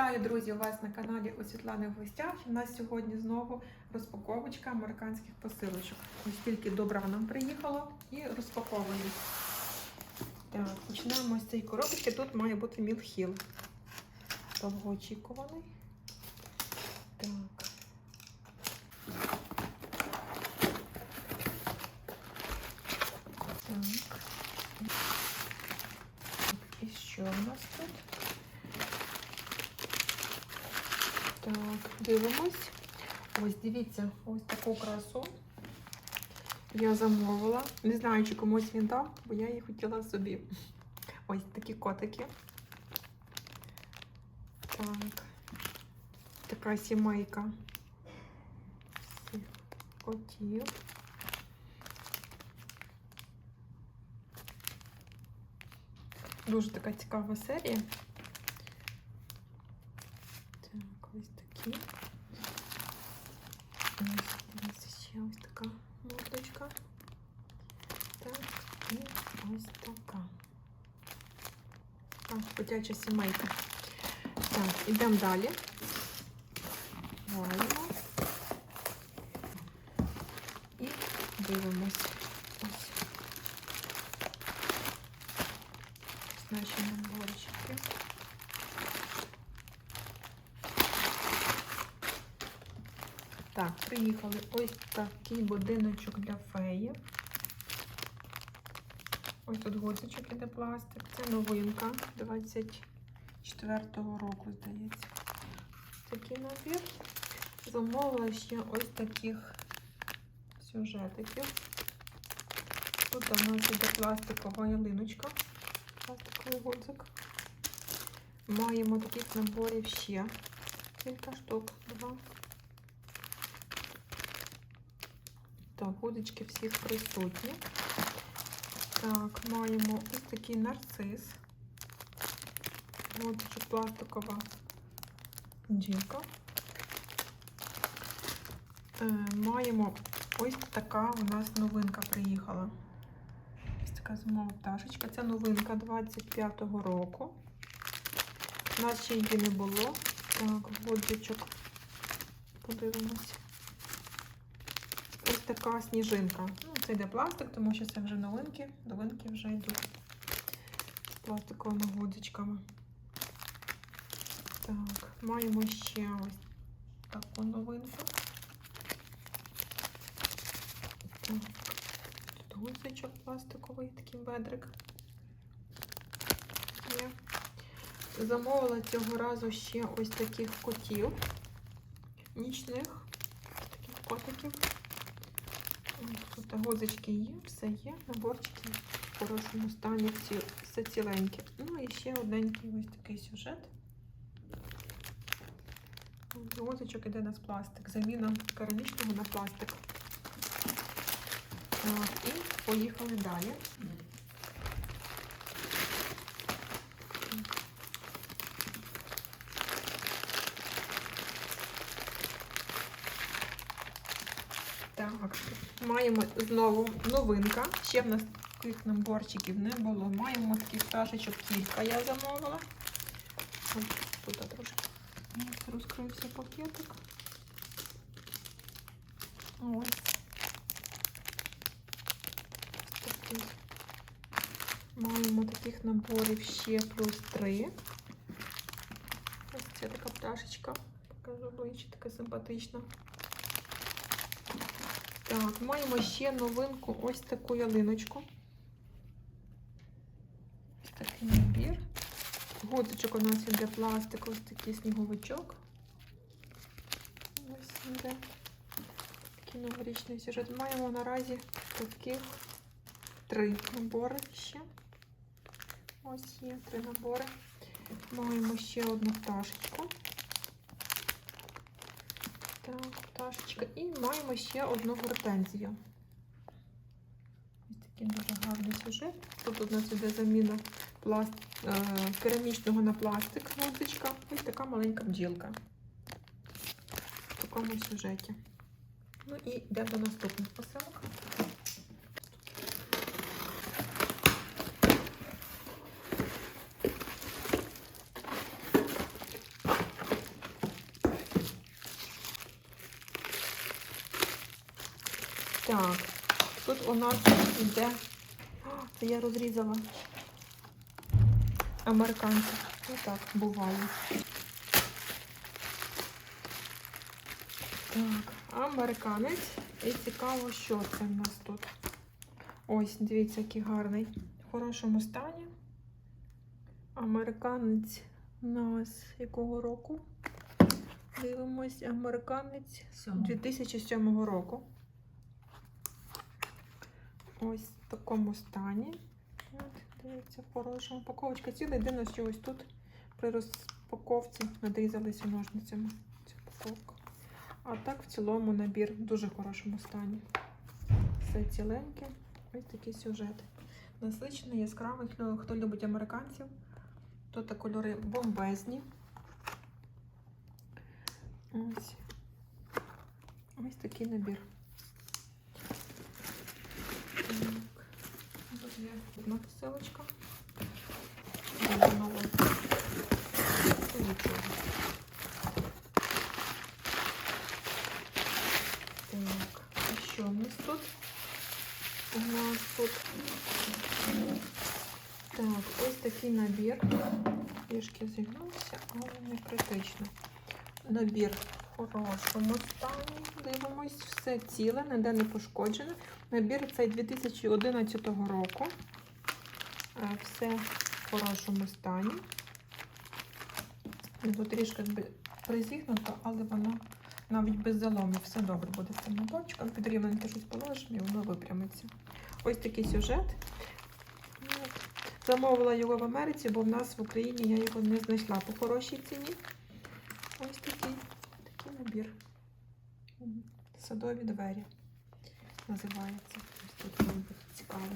Вітаю, друзі! У вас на каналі у Світлани в гостях. У нас сьогодні знову розпаковочка американських посилочок. Ось тільки добра нам приїхало і розпаковуємо. Так, починаємо з цієї коробочки. Тут має бути мілхіл. Довгоочікуваний. Так. Так. І що у нас тут? Так, дивимось. Ось дивіться, ось таку красу я замовила. Не знаю, чи комусь він дав, бо я її хотіла собі. Ось такі котики. Так. Така сімейка. Всіх котів. Дуже така цікава серія. такі. Ось, дивіться, ще ось така мордочка. Так, і ось така. Так, котяча сімейка. Так, ідемо далі. Валимо. І дивимось. Так, приїхали ось такий будиночок для феїв. Ось тут гудзичок іде пластик. Це новинка 24-го року, здається. Такий набір. Замовила ще ось таких сюжетиків. Тут у нас іде пластикова ялиночка. Пластиковий гудзик. Маємо таких наборів ще кілька штук. Два. Так, гудочки всіх присутні. Так, маємо ось такий нарцис. Гудочок пластикова джинка. Е, маємо ось така у нас новинка приїхала. Ось така зимова пташечка. Це новинка 25-го року. У нас ще її не було. Так, гудочок. Подивимось ось така сніжинка. Ну, Це йде пластик, тому що це вже новинки. Новинки вже йдуть з пластиковими гудзичками. Так, маємо ще ось таку новинку. Так, тут гудзичок пластиковий, такий бедрик. Є. Замовила цього разу ще ось таких котів нічних, таких котиків. Тут гозочки є, все є, наборчики в хорошому стані, все ціленьке. Ну і ще одненький ось такий сюжет. Гозочок іде на пластик, заміна керамічного на пластик. І поїхали далі. Так, маємо знову новинка. Ще в нас таких наборчиків не було. Маємо таких пташечок кілька я замовила. Тут трошки розкрився пакетик. Ось. Маємо таких наборів ще плюс три. Ось це така пташечка. Покажу обличчя, така симпатична. Так, маємо ще новинку ось таку ялиночку. Ось такий набір. Гудзичок у нас іде пластик, ось такий сніговичок. Ось іде такий новорічний сюжет. Маємо наразі таких три набори ще. Ось є три набори. Маємо ще одну пташечку. Так, пташечка. І маємо ще одну гортензію. Ось такий дуже гарний сюжет. Тут у нас іде заміна пласт... е керамічного на пластик гудзичка. Ось така маленька бджілка. В такому сюжеті. Ну і йдемо до наступних посилок. Так, тут у нас йде. Це я розрізала. Американці. Отак буває. Так, американець. І цікаво, що це в нас тут. Ось, дивіться, який гарний. В хорошому стані. Американець у нас якого року? Дивимось, американець 2007 року. Ось в такому стані. От, дивіться, в хорошому. Упаковочка ціла. Єдине, що ось тут при розпаковці надрізалися ножницями. Ця упаковка. А так в цілому набір в дуже хорошому стані. Все ціленьке. Ось такий сюжет. Насичений, яскравий. Хто, хто любить американців, то та кольори бомбезні. Ось. Ось такий набір. Так. Тут є одна посилочка. Дуже нова. Це нічого. Так, а що у нас тут? У нас тут так, ось такий набір. Трішки зігнувся, але не критично. Набір в хорошому стані. Дивимось, все ціле, ніде не пошкоджено. Набір цей 2011 року. Е, Все в хорошому стані. Тут трішки призігнуто, але воно навіть без заломів все добре буде з цим наборчиком. Під рівненько щось положимо і воно випрямиться. Ось такий сюжет. Замовила його в Америці, бо в нас в Україні я його не знайшла по хорошій ціні. Ось такий, такий набір. Садові двері називається. Ось тут вам буде цікаво.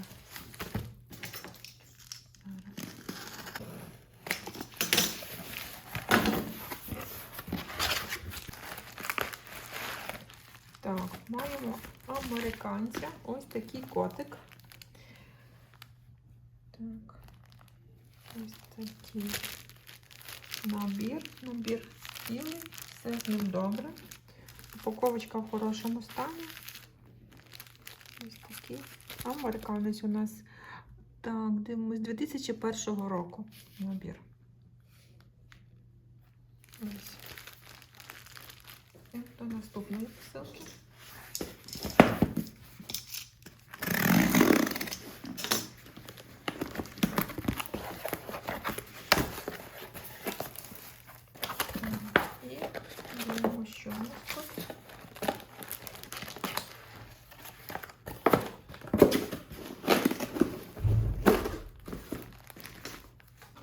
Так, маємо американця. Ось такий котик. Так. Ось такий набір. Набір цілий. Все з ним добре. Упаковочка в хорошому стані. Ось такий. Американець у нас. Так, дивимось, 2001 року набір. Ось. І до наступної посилки. І дивимося, що у нас тут.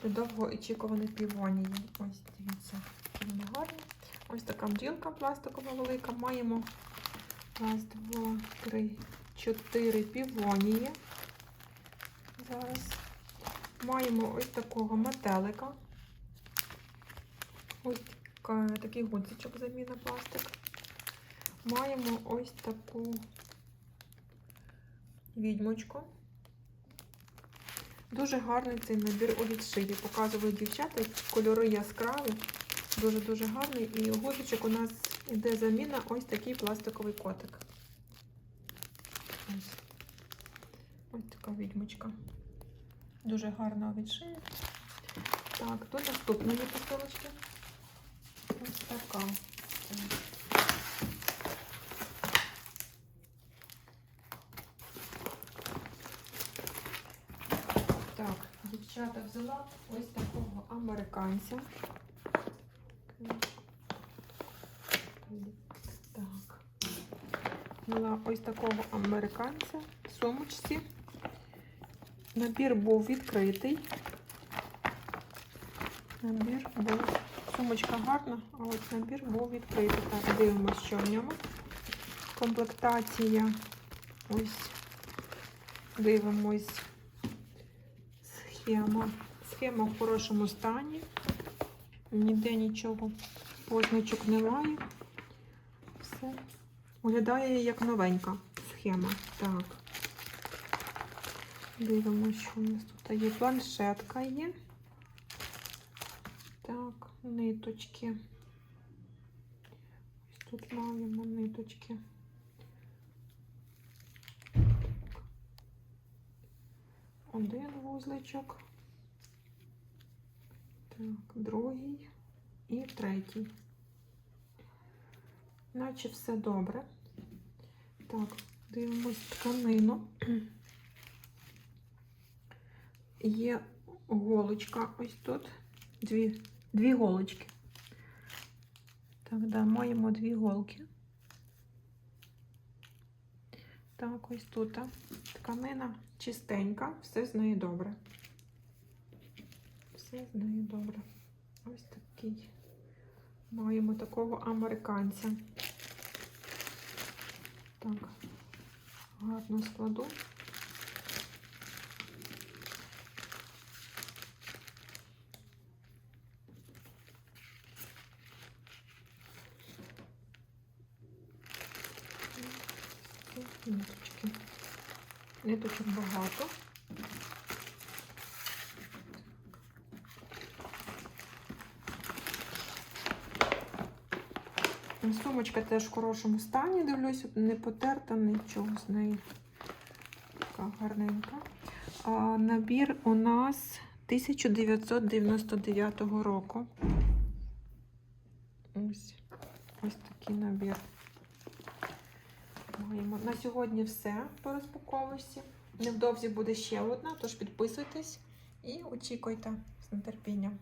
Довго очікуваний півонії. Ось дивіться, які вони гарні. Ось така бджілка пластикова велика. Маємо раз, два, три, чотири півонії. Зараз маємо ось такого метелика. Ось такий гудзичок заміна пластик. Маємо ось таку відьмочку. Дуже гарний цей набір у відшиві. Показую дівчата, кольори яскраві, дуже-дуже гарний. І у гудзичок у нас йде заміна ось такий пластиковий котик. Ось. Ось така відьмочка. Дуже гарна у відшиві. Так, до наступної посилочки. Ось така. Так, дівчата взяла ось такого американця. Так. Взяла ось такого американця в сумочці. Набір був відкритий. Набір був. Сумочка гарна, а от набір був відкритий. Так, дивимося, що в ньому. Комплектація. Ось. Дивимось. Схема. Схема в хорошому стані. Ніде нічого позначок немає. Все. Виглядає як новенька схема. Так. Дивимося, що у нас тут є. Планшетка є. Так, ниточки. Ось тут маємо ниточки. Один вузличок. Так, другий і третій. Наче все добре. Так, дивимось тканину. Є голочка ось тут. Дві, дві голочки. Так, да, маємо дві голки. Так, ось тут. Тканина чистенька, все з нею добре. Все з нею добре. Ось такий. Маємо такого американця. Так, гарно складу. Ниточки. Ниточок багато. Сумочка теж в хорошому стані, дивлюсь, не потерта, нічого з неї. Така гарненька. А, набір у нас 1999 року. Ось, ось такий набір. Маємо. На сьогодні все по розпаковочці. Невдовзі буде ще одна, тож підписуйтесь і очікуйте з нетерпінням.